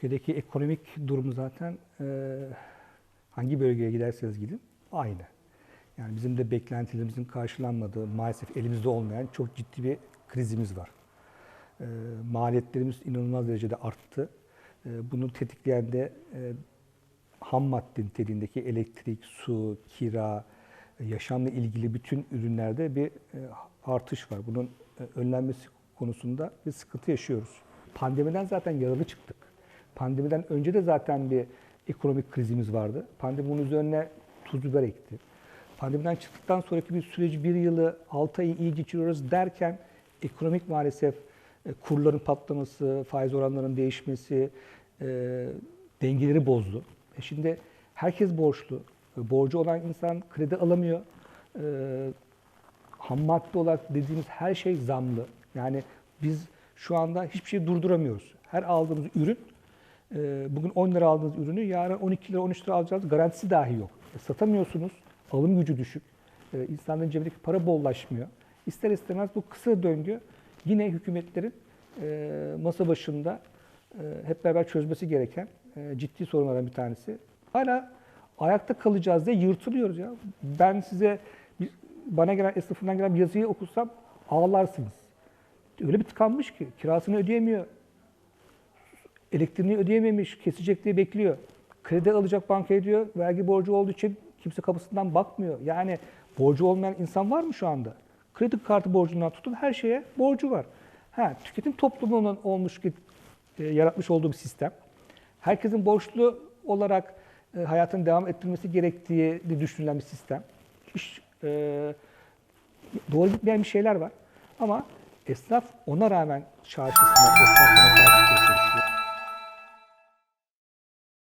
Türkiye'deki ekonomik durum zaten e, hangi bölgeye giderseniz gidin aynı. Yani bizim de beklentilerimizin karşılanmadığı, maalesef elimizde olmayan çok ciddi bir krizimiz var. E, maliyetlerimiz inanılmaz derecede arttı. E, bunu tetikleyen de e, ham madde niteliğindeki elektrik, su, kira, e, yaşamla ilgili bütün ürünlerde bir e, artış var. Bunun e, önlenmesi konusunda bir sıkıntı yaşıyoruz. Pandemiden zaten yaralı çıktık. Pandemiden önce de zaten bir ekonomik krizimiz vardı. Pandemi bunun üzerine tuz biber ekti. Pandemiden çıktıktan sonraki bir süreci bir yılı, 6 ayı iyi geçiriyoruz derken ekonomik maalesef e, kurların patlaması, faiz oranlarının değişmesi, e, dengeleri bozdu. E şimdi herkes borçlu. E, Borcu olan insan kredi alamıyor. E, ham madde olarak dediğimiz her şey zamlı. Yani biz şu anda hiçbir şey durduramıyoruz. Her aldığımız ürün, bugün 10 lira aldığınız ürünü yarın 12 lira 13 lira alacağınız garantisi dahi yok. E, satamıyorsunuz, alım gücü düşük, e, insanların cebindeki para bollaşmıyor. İster istemez bu kısa döngü yine hükümetlerin e, masa başında hep beraber çözmesi gereken ciddi sorunlardan bir tanesi. Hala ayakta kalacağız diye yırtılıyoruz ya. Ben size bana gelen esnafından gelen bir yazıyı okusam ağlarsınız. Öyle bir tıkanmış ki kirasını ödeyemiyor. Elektriğini ödeyememiş, kesecek diye bekliyor. Kredi alacak bankaya diyor, vergi borcu olduğu için kimse kapısından bakmıyor. Yani borcu olmayan insan var mı şu anda? Kredi kartı borcundan tutun her şeye borcu var. Ha, tüketim toplumunun olmuş ki e, yaratmış olduğu bir sistem. Herkesin borçlu olarak e, hayatını devam ettirmesi gerektiği düşünülen bir sistem. Hiç e, doğru gitmeyen bir şeyler var. Ama esnaf ona rağmen çarşısına, esnafına.